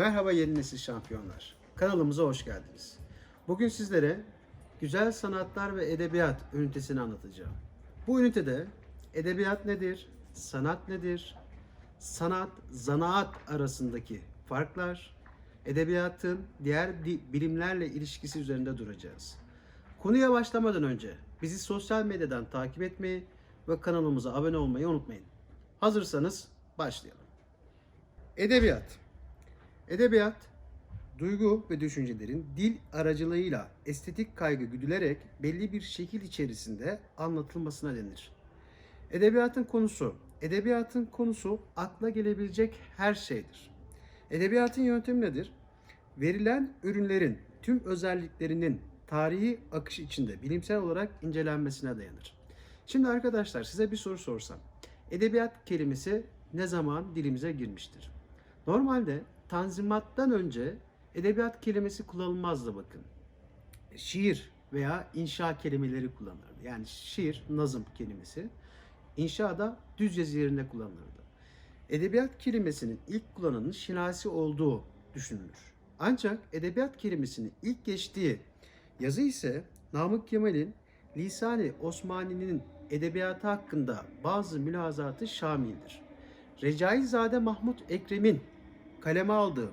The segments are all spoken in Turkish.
Merhaba yeni nesil şampiyonlar. Kanalımıza hoş geldiniz. Bugün sizlere güzel sanatlar ve edebiyat ünitesini anlatacağım. Bu ünitede edebiyat nedir, sanat nedir, sanat, zanaat arasındaki farklar, edebiyatın diğer di- bilimlerle ilişkisi üzerinde duracağız. Konuya başlamadan önce bizi sosyal medyadan takip etmeyi ve kanalımıza abone olmayı unutmayın. Hazırsanız başlayalım. Edebiyat Edebiyat, duygu ve düşüncelerin dil aracılığıyla estetik kaygı güdülerek belli bir şekil içerisinde anlatılmasına denir. Edebiyatın konusu, edebiyatın konusu akla gelebilecek her şeydir. Edebiyatın yöntemi nedir? Verilen ürünlerin tüm özelliklerinin tarihi akış içinde bilimsel olarak incelenmesine dayanır. Şimdi arkadaşlar size bir soru sorsam. Edebiyat kelimesi ne zaman dilimize girmiştir? Normalde Tanzimat'tan önce edebiyat kelimesi kullanılmazdı bakın. Şiir veya inşa kelimeleri kullanılırdı. Yani şiir, nazım kelimesi. İnşa da düz yazı yerine kullanılırdı. Edebiyat kelimesinin ilk kullananın Şinasi olduğu düşünülür. Ancak edebiyat kelimesinin ilk geçtiği yazı ise Namık Kemal'in Lisani Osmani'nin edebiyatı hakkında bazı mülazatı Şamil'dir. Recaizade Mahmut Ekrem'in kaleme aldığı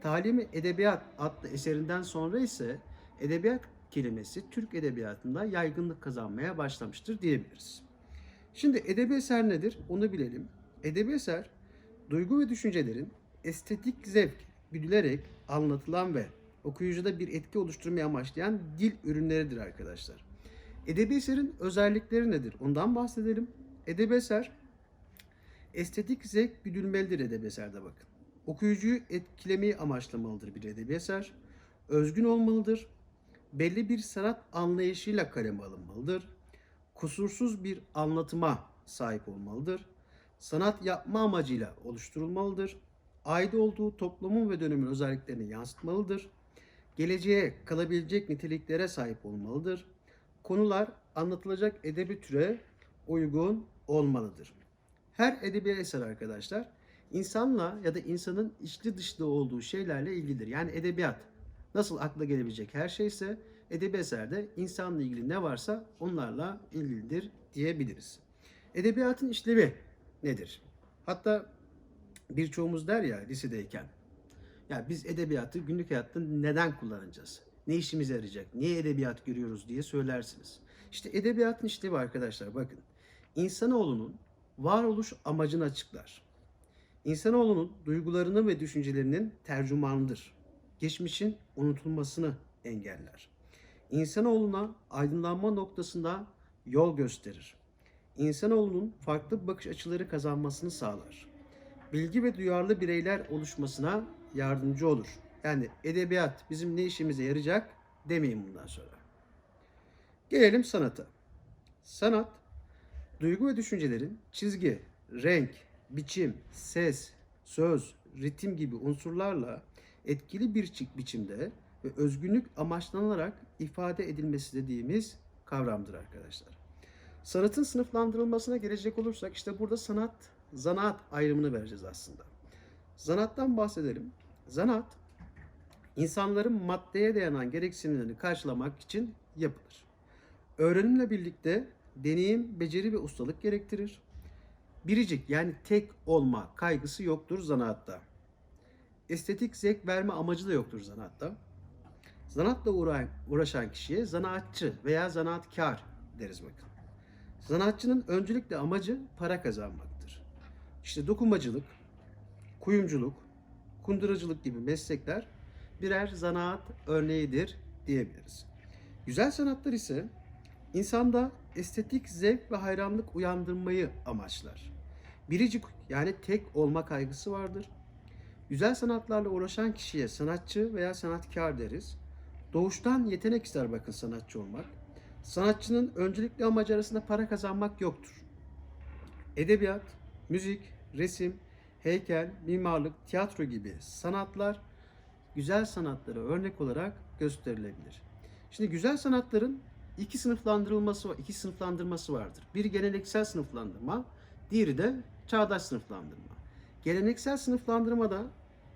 Talimi Edebiyat adlı eserinden sonra ise edebiyat kelimesi Türk edebiyatında yaygınlık kazanmaya başlamıştır diyebiliriz. Şimdi edebi eser nedir? Onu bilelim. Edebi eser, duygu ve düşüncelerin estetik zevk güdülerek anlatılan ve okuyucuda bir etki oluşturmayı amaçlayan dil ürünleridir arkadaşlar. Edebi eserin özellikleri nedir? Ondan bahsedelim. Edebi eser estetik zevk güdülmelidir edebi eserde bakın. Okuyucuyu etkilemeyi amaçlamalıdır bir edebi eser. Özgün olmalıdır. Belli bir sanat anlayışıyla kaleme alınmalıdır. Kusursuz bir anlatıma sahip olmalıdır. Sanat yapma amacıyla oluşturulmalıdır. Ait olduğu toplumun ve dönemin özelliklerini yansıtmalıdır. Geleceğe kalabilecek niteliklere sahip olmalıdır. Konular anlatılacak edebi türe uygun olmalıdır. Her edebi eser arkadaşlar insanla ya da insanın içli dışlı olduğu şeylerle ilgilidir. Yani edebiyat nasıl akla gelebilecek her şeyse edebi eserde insanla ilgili ne varsa onlarla ilgilidir diyebiliriz. Edebiyatın işlevi nedir? Hatta birçoğumuz der ya lisedeyken ya biz edebiyatı günlük hayatta neden kullanacağız? Ne işimize yarayacak? Niye edebiyat görüyoruz diye söylersiniz. İşte edebiyatın işlevi arkadaşlar bakın. İnsanoğlunun varoluş amacını açıklar. İnsanoğlunun duygularının ve düşüncelerinin tercümanıdır. Geçmişin unutulmasını engeller. İnsanoğluna aydınlanma noktasında yol gösterir. İnsanoğlunun farklı bakış açıları kazanmasını sağlar. Bilgi ve duyarlı bireyler oluşmasına yardımcı olur. Yani edebiyat bizim ne işimize yarayacak demeyin bundan sonra. Gelelim sanata. Sanat, duygu ve düşüncelerin çizgi, renk, biçim, ses, söz, ritim gibi unsurlarla etkili bir çi- biçimde ve özgünlük amaçlanarak ifade edilmesi dediğimiz kavramdır arkadaşlar. Sanatın sınıflandırılmasına gelecek olursak işte burada sanat, zanaat ayrımını vereceğiz aslında. Zanattan bahsedelim. Zanat, insanların maddeye dayanan gereksinimlerini karşılamak için yapılır. Öğrenimle birlikte deneyim, beceri ve ustalık gerektirir. Biricik yani tek olma kaygısı yoktur zanaatta. Estetik zevk verme amacı da yoktur zanaatta. Zanaatla uğra- uğraşan kişiye zanaatçı veya zanaatkar deriz bakın. Zanaatçının öncelikle amacı para kazanmaktır. İşte dokumacılık, kuyumculuk, kunduracılık gibi meslekler birer zanaat örneğidir diyebiliriz. Güzel sanatlar ise insanda estetik zevk ve hayranlık uyandırmayı amaçlar. Biricik yani tek olma kaygısı vardır. Güzel sanatlarla uğraşan kişiye sanatçı veya sanatkar deriz. Doğuştan yetenek ister bakın sanatçı olmak. Sanatçının öncelikli amacı arasında para kazanmak yoktur. Edebiyat, müzik, resim, heykel, mimarlık, tiyatro gibi sanatlar güzel sanatlara örnek olarak gösterilebilir. Şimdi güzel sanatların iki sınıflandırılması iki sınıflandırması vardır. Biri geleneksel sınıflandırma, diğeri de çağdaş sınıflandırma. Geleneksel sınıflandırmada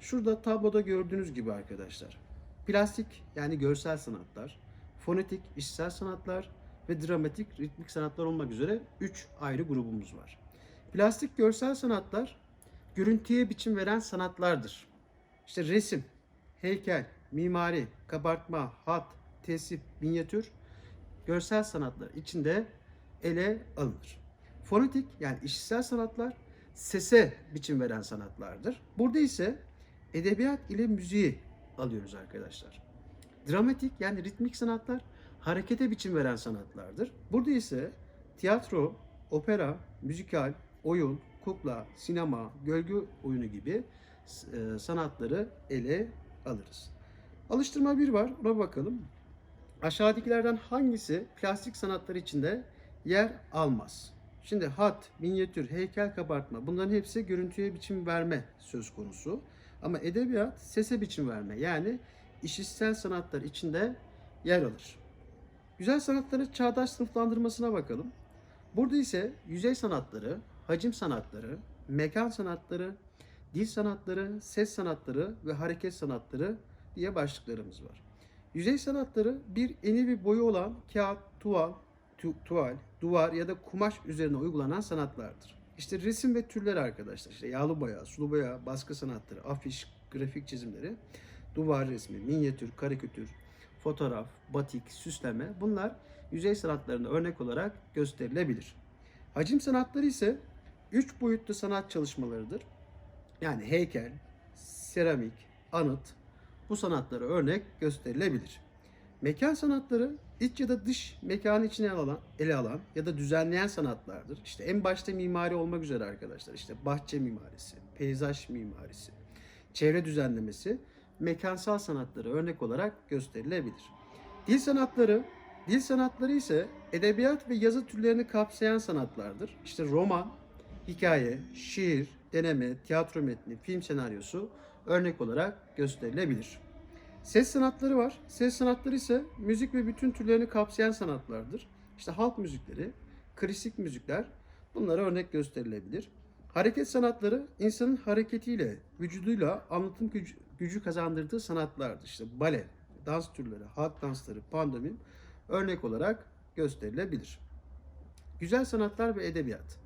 Şurada tabloda gördüğünüz gibi arkadaşlar. Plastik yani görsel sanatlar, fonetik işitsel sanatlar ve dramatik ritmik sanatlar olmak üzere 3 ayrı grubumuz var. Plastik görsel sanatlar görüntüye biçim veren sanatlardır. İşte resim, heykel, mimari, kabartma, hat, tesip, minyatür görsel sanatlar içinde ele alınır. Fonetik yani işitsel sanatlar sese biçim veren sanatlardır. Burada ise edebiyat ile müziği alıyoruz arkadaşlar. Dramatik yani ritmik sanatlar harekete biçim veren sanatlardır. Burada ise tiyatro, opera, müzikal, oyun, kukla, sinema, gölge oyunu gibi e, sanatları ele alırız. Alıştırma bir var. Ona bakalım. Aşağıdakilerden hangisi plastik sanatlar içinde yer almaz? Şimdi hat, minyatür, heykel kabartma bunların hepsi görüntüye biçim verme söz konusu. Ama edebiyat sese biçim verme yani işitsel sanatlar içinde yer alır. Güzel sanatları çağdaş sınıflandırmasına bakalım. Burada ise yüzey sanatları, hacim sanatları, mekan sanatları, dil sanatları, ses sanatları ve hareket sanatları diye başlıklarımız var. Yüzey sanatları bir eni ve boyu olan kağıt, tuval, tu- tuval, duvar ya da kumaş üzerine uygulanan sanatlardır. İşte resim ve türleri arkadaşlar. İşte yağlı boya, sulu boya, baskı sanatları, afiş, grafik çizimleri, duvar resmi, minyatür, karikatür, fotoğraf, batik, süsleme bunlar yüzey sanatlarına örnek olarak gösterilebilir. Hacim sanatları ise üç boyutlu sanat çalışmalarıdır. Yani heykel, seramik, anıt bu sanatlara örnek gösterilebilir. Mekan sanatları iç ya da dış mekanı içine alan, ele alan ya da düzenleyen sanatlardır. İşte en başta mimari olmak üzere arkadaşlar. İşte bahçe mimarisi, peyzaj mimarisi, çevre düzenlemesi mekansal sanatları örnek olarak gösterilebilir. Dil sanatları, dil sanatları ise edebiyat ve yazı türlerini kapsayan sanatlardır. İşte roman, hikaye, şiir, deneme, tiyatro metni, film senaryosu örnek olarak gösterilebilir. Ses sanatları var. Ses sanatları ise müzik ve bütün türlerini kapsayan sanatlardır. İşte halk müzikleri, klasik müzikler bunlara örnek gösterilebilir. Hareket sanatları insanın hareketiyle, vücuduyla anlatım gücü, gücü kazandırdığı sanatlardır. İşte bale, dans türleri, halk dansları, pandomim örnek olarak gösterilebilir. Güzel sanatlar ve edebiyat.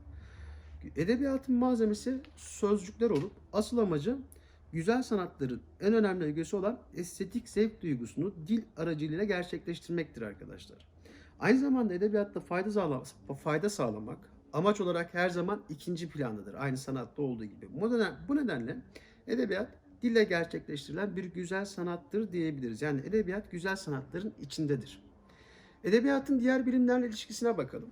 Edebiyatın malzemesi sözcükler olup asıl amacı güzel sanatların en önemli ögesi olan estetik zevk duygusunu dil aracılığıyla gerçekleştirmektir arkadaşlar. Aynı zamanda edebiyatta fayda, sağlamak, fayda sağlamak amaç olarak her zaman ikinci plandadır. Aynı sanatta olduğu gibi. Bu, neden, bu nedenle edebiyat dille gerçekleştirilen bir güzel sanattır diyebiliriz. Yani edebiyat güzel sanatların içindedir. Edebiyatın diğer bilimlerle ilişkisine bakalım.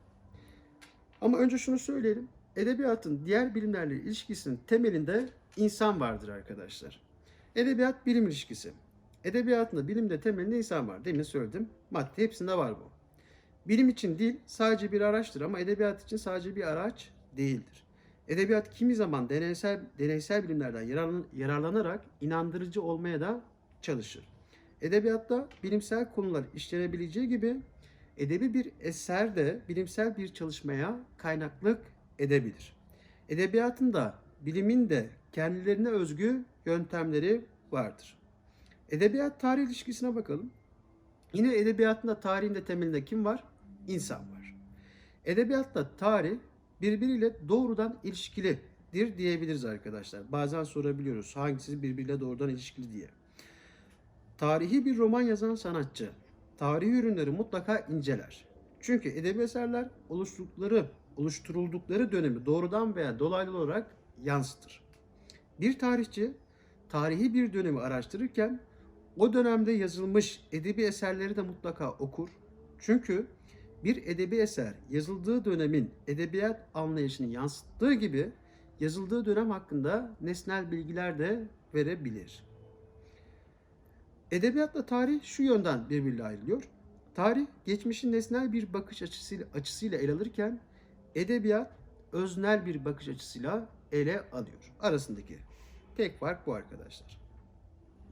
Ama önce şunu söyleyelim. Edebiyatın diğer bilimlerle ilişkisinin temelinde insan vardır arkadaşlar. Edebiyat bilim ilişkisi. Edebiyatında bilimde temelinde insan var. Demin söyledim. Madde hepsinde var bu. Bilim için dil sadece bir araçtır ama edebiyat için sadece bir araç değildir. Edebiyat kimi zaman deneysel, deneysel bilimlerden yararlan- yararlanarak inandırıcı olmaya da çalışır. Edebiyatta bilimsel konular işlenebileceği gibi edebi bir eser de bilimsel bir çalışmaya kaynaklık edebilir. Edebiyatın da bilimin de kendilerine özgü yöntemleri vardır. Edebiyat tarih ilişkisine bakalım. Yine edebiyatında tarihinde temelinde kim var? İnsan var. Edebiyatta tarih birbiriyle doğrudan ilişkilidir diyebiliriz arkadaşlar. Bazen sorabiliyoruz hangisi birbiriyle doğrudan ilişkili diye. Tarihi bir roman yazan sanatçı tarihi ürünleri mutlaka inceler. Çünkü edebi eserler oluşturdukları, oluşturuldukları dönemi doğrudan veya dolaylı olarak yansıtır. Bir tarihçi tarihi bir dönemi araştırırken o dönemde yazılmış edebi eserleri de mutlaka okur. Çünkü bir edebi eser yazıldığı dönemin edebiyat anlayışını yansıttığı gibi yazıldığı dönem hakkında nesnel bilgiler de verebilir. Edebiyatla tarih şu yönden birbiriyle ayrılıyor. Tarih geçmişin nesnel bir bakış açısıyla, açısıyla ele alırken edebiyat öznel bir bakış açısıyla ele alıyor. Arasındaki tek fark bu arkadaşlar.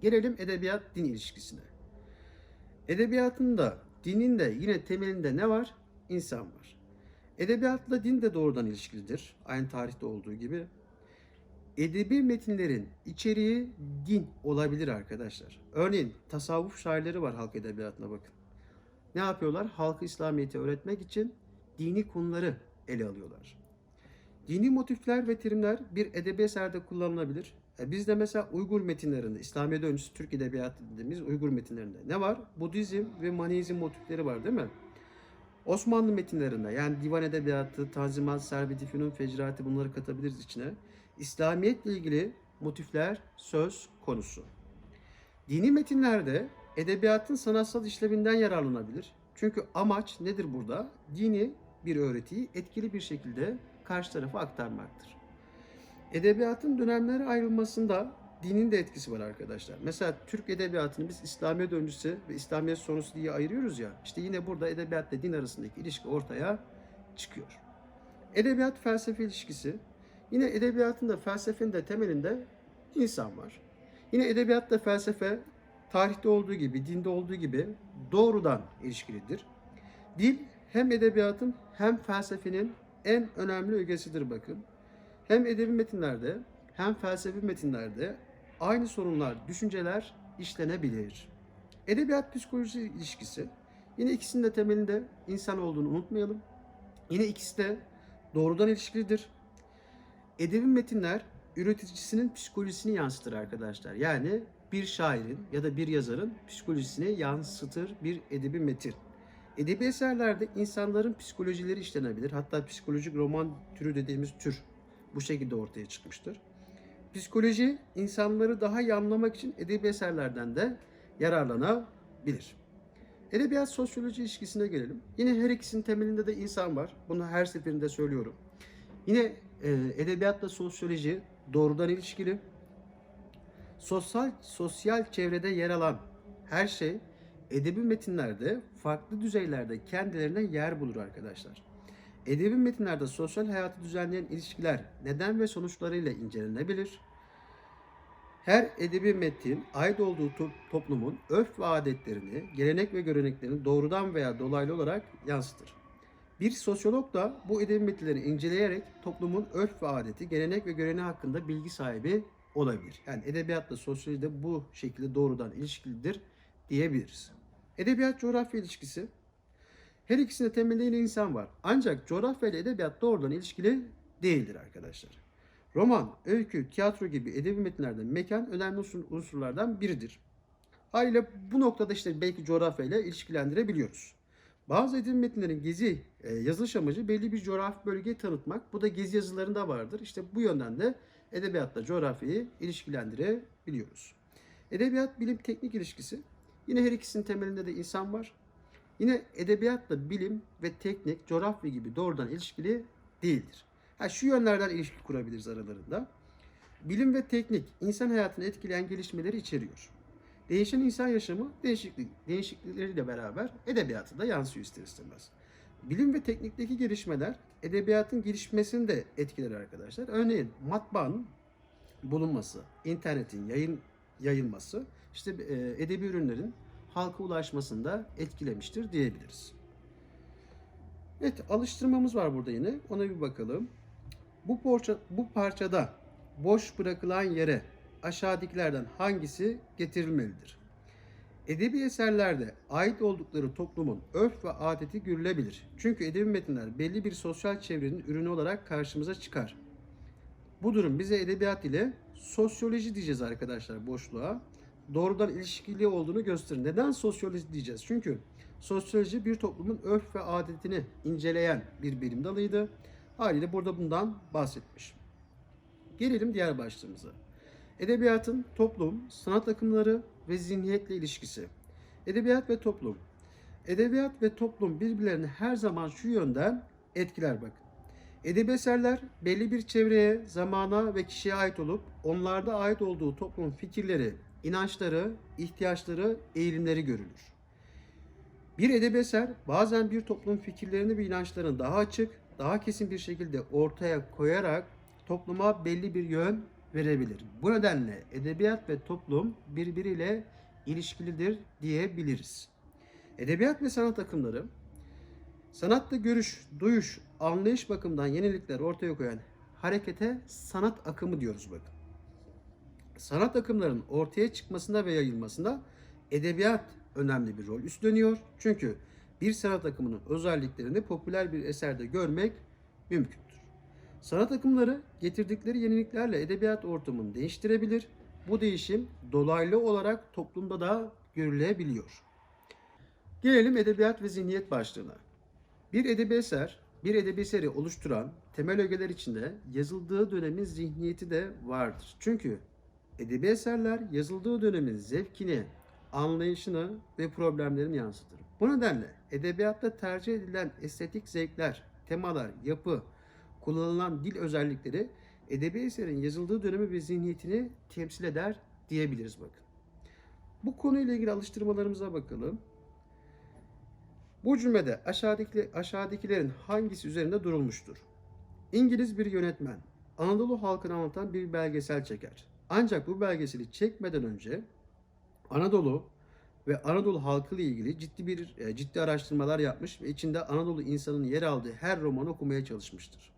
Gelelim edebiyat din ilişkisine. Edebiyatın da dinin de yine temelinde ne var? İnsan var. Edebiyatla din de doğrudan ilişkilidir. Aynı tarihte olduğu gibi. edebi metinlerin içeriği din olabilir arkadaşlar. Örneğin tasavvuf şairleri var halk edebiyatına bakın. Ne yapıyorlar? Halkı İslamiyet'i öğretmek için dini konuları ele alıyorlar. Dini motifler ve terimler bir edebi eserde kullanılabilir. E biz de mesela Uygur metinlerinde, İslamiyet öncesi Türk Edebiyatı dediğimiz Uygur metinlerinde ne var? Budizm ve Manizm motifleri var değil mi? Osmanlı metinlerinde yani divan edebiyatı, tanzimat, servet-i fünun, fecrati bunları katabiliriz içine. İslamiyetle ilgili motifler söz konusu. Dini metinlerde edebiyatın sanatsal işlevinden yararlanabilir. Çünkü amaç nedir burada? Dini bir öğretiyi etkili bir şekilde karşı tarafa aktarmaktır. Edebiyatın dönemlere ayrılmasında dinin de etkisi var arkadaşlar. Mesela Türk edebiyatını biz İslamiyet öncesi ve İslamiyet sonrası diye ayırıyoruz ya. İşte yine burada edebiyatla din arasındaki ilişki ortaya çıkıyor. Edebiyat felsefe ilişkisi. Yine edebiyatın da felsefenin de temelinde insan var. Yine edebiyatla felsefe tarihte olduğu gibi, dinde olduğu gibi doğrudan ilişkilidir. Dil hem edebiyatın hem felsefenin en önemli ögesidir bakın. Hem edebi metinlerde hem felsefi metinlerde aynı sorunlar, düşünceler işlenebilir. Edebiyat psikoloji ilişkisi yine ikisinin de temelinde insan olduğunu unutmayalım. Yine ikisi de doğrudan ilişkilidir. Edebi metinler üreticisinin psikolojisini yansıtır arkadaşlar. Yani bir şairin ya da bir yazarın psikolojisini yansıtır bir edebi metin. Edebi eserlerde insanların psikolojileri işlenebilir. Hatta psikolojik roman türü dediğimiz tür bu şekilde ortaya çıkmıştır. Psikoloji insanları daha iyi anlamak için edebi eserlerden de yararlanabilir. Edebiyat sosyoloji ilişkisine gelelim. Yine her ikisinin temelinde de insan var. Bunu her seferinde söylüyorum. Yine e, edebiyatla sosyoloji doğrudan ilişkili. Sosyal sosyal çevrede yer alan her şey edebi metinlerde farklı düzeylerde kendilerine yer bulur arkadaşlar. Edebi metinlerde sosyal hayatı düzenleyen ilişkiler neden ve sonuçlarıyla incelenebilir. Her edebi metin ait olduğu to- toplumun örf ve adetlerini, gelenek ve göreneklerini doğrudan veya dolaylı olarak yansıtır. Bir sosyolog da bu edebi metinleri inceleyerek toplumun örf ve adeti, gelenek ve göreneği hakkında bilgi sahibi olabilir. Yani edebiyatla sosyoloji de bu şekilde doğrudan ilişkilidir diyebiliriz. Edebiyat coğrafya ilişkisi her ikisinde temelinde insan var. Ancak coğrafya ile edebiyat doğrudan ilişkili değildir arkadaşlar. Roman, öykü, tiyatro gibi edebi metinlerde mekan önemli unsur- unsurlardan biridir. Haliyle bu noktada işte belki coğrafya ile ilişkilendirebiliyoruz. Bazı edebi metinlerin gezi e, yazılış amacı belli bir coğrafi bölgeyi tanıtmak. Bu da gezi yazılarında vardır. İşte bu yönden de edebiyatla coğrafyayı ilişkilendirebiliyoruz. Edebiyat bilim teknik ilişkisi. Yine her ikisinin temelinde de insan var. Yine edebiyatla bilim ve teknik, coğrafya gibi doğrudan ilişkili değildir. Ha, şu yönlerden ilişki kurabiliriz aralarında. Bilim ve teknik insan hayatını etkileyen gelişmeleri içeriyor. Değişen insan yaşamı değişiklik, değişiklikleriyle beraber edebiyatı da yansıyor ister istemez. Bilim ve teknikteki gelişmeler edebiyatın gelişmesini de etkiler arkadaşlar. Örneğin matbaanın bulunması, internetin yayın yayılması işte e, edebi ürünlerin halka ulaşmasında etkilemiştir diyebiliriz. Evet, alıştırmamız var burada yine. Ona bir bakalım. Bu parça bu parçada boş bırakılan yere aşağıdakilerden hangisi getirilmelidir? Edebi eserlerde ait oldukları toplumun örf ve adeti görülebilir. Çünkü edebi metinler belli bir sosyal çevrenin ürünü olarak karşımıza çıkar. Bu durum bize edebiyat ile sosyoloji diyeceğiz arkadaşlar boşluğa. Doğrudan ilişkili olduğunu gösterir. Neden sosyoloji diyeceğiz? Çünkü sosyoloji bir toplumun örf ve adetini inceleyen bir bilim dalıydı. Haliyle burada bundan bahsetmiş. Gelelim diğer başlığımıza. Edebiyatın toplum, sanat akımları ve zihniyetle ilişkisi. Edebiyat ve toplum. Edebiyat ve toplum birbirlerini her zaman şu yönden etkiler bakın. Edebi eserler belli bir çevreye, zamana ve kişiye ait olup onlarda ait olduğu toplumun fikirleri, inançları, ihtiyaçları, eğilimleri görülür. Bir edebi eser bazen bir toplumun fikirlerini ve inançlarını daha açık, daha kesin bir şekilde ortaya koyarak topluma belli bir yön verebilir. Bu nedenle edebiyat ve toplum birbiriyle ilişkilidir diyebiliriz. Edebiyat ve sanat akımları Sanatta görüş, duyuş, anlayış bakımından yenilikler ortaya koyan harekete sanat akımı diyoruz bakın. Sanat akımlarının ortaya çıkmasında ve yayılmasında edebiyat önemli bir rol üstleniyor. Çünkü bir sanat akımının özelliklerini popüler bir eserde görmek mümkündür. Sanat akımları getirdikleri yeniliklerle edebiyat ortamını değiştirebilir. Bu değişim dolaylı olarak toplumda da görülebiliyor. Gelelim edebiyat ve zihniyet başlığına. Bir edebi eser, bir edebi eseri oluşturan temel ögeler içinde yazıldığı dönemin zihniyeti de vardır. Çünkü edebi eserler yazıldığı dönemin zevkini, anlayışını ve problemlerini yansıtır. Bu nedenle edebiyatta tercih edilen estetik zevkler, temalar, yapı, kullanılan dil özellikleri edebi eserin yazıldığı dönemi ve zihniyetini temsil eder diyebiliriz bakın. Bu konuyla ilgili alıştırmalarımıza bakalım. Bu cümlede aşağıdaki, aşağıdakilerin hangisi üzerinde durulmuştur? İngiliz bir yönetmen Anadolu halkını anlatan bir belgesel çeker. Ancak bu belgeseli çekmeden önce Anadolu ve Anadolu halkı ile ilgili ciddi bir e, ciddi araştırmalar yapmış ve içinde Anadolu insanının yer aldığı her romanı okumaya çalışmıştır.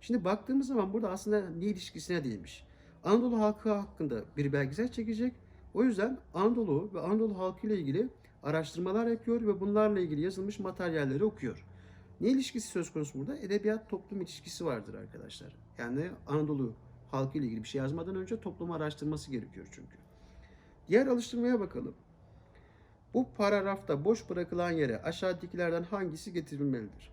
Şimdi baktığımız zaman burada aslında ne ilişkisine değilmiş. Anadolu halkı hakkında bir belgesel çekecek. O yüzden Anadolu ve Anadolu halkı ile ilgili araştırmalar yapıyor ve bunlarla ilgili yazılmış materyalleri okuyor. Ne ilişkisi söz konusu burada? Edebiyat toplum ilişkisi vardır arkadaşlar. Yani Anadolu halkı ile ilgili bir şey yazmadan önce toplumu araştırması gerekiyor çünkü. Diğer alıştırmaya bakalım. Bu paragrafta boş bırakılan yere aşağıdakilerden hangisi getirilmelidir?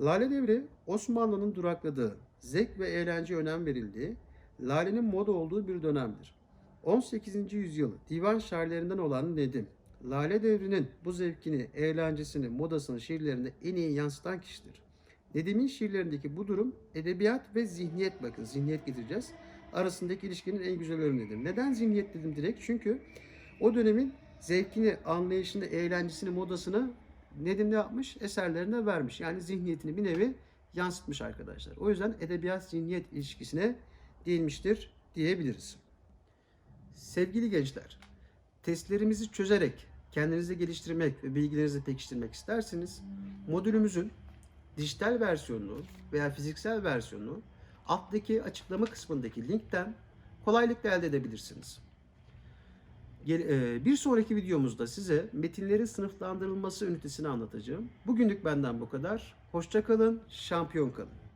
Lale Devri Osmanlı'nın durakladığı, zevk ve eğlenceye önem verildiği, lalenin moda olduğu bir dönemdir. 18. yüzyıl divan şairlerinden olan Nedim, Lale Devri'nin bu zevkini, eğlencesini, modasını şiirlerinde en iyi yansıtan kişidir. Nedim'in şiirlerindeki bu durum edebiyat ve zihniyet bakın zihniyet getireceğiz. Arasındaki ilişkinin en güzel örneğidir. Neden zihniyet dedim direkt? Çünkü o dönemin zevkini, anlayışını, eğlencesini, modasını Nedim ne yapmış? Eserlerine vermiş. Yani zihniyetini bir nevi yansıtmış arkadaşlar. O yüzden edebiyat zihniyet ilişkisine değinmiştir diyebiliriz. Sevgili gençler, testlerimizi çözerek kendinizi geliştirmek ve bilgilerinizi pekiştirmek isterseniz modülümüzün dijital versiyonunu veya fiziksel versiyonunu alttaki açıklama kısmındaki linkten kolaylıkla elde edebilirsiniz. E, Bir sonraki videomuzda size metinlerin sınıflandırılması ünitesini anlatacağım. Bugünlük benden bu kadar. Hoşça kalın, şampiyon kalın.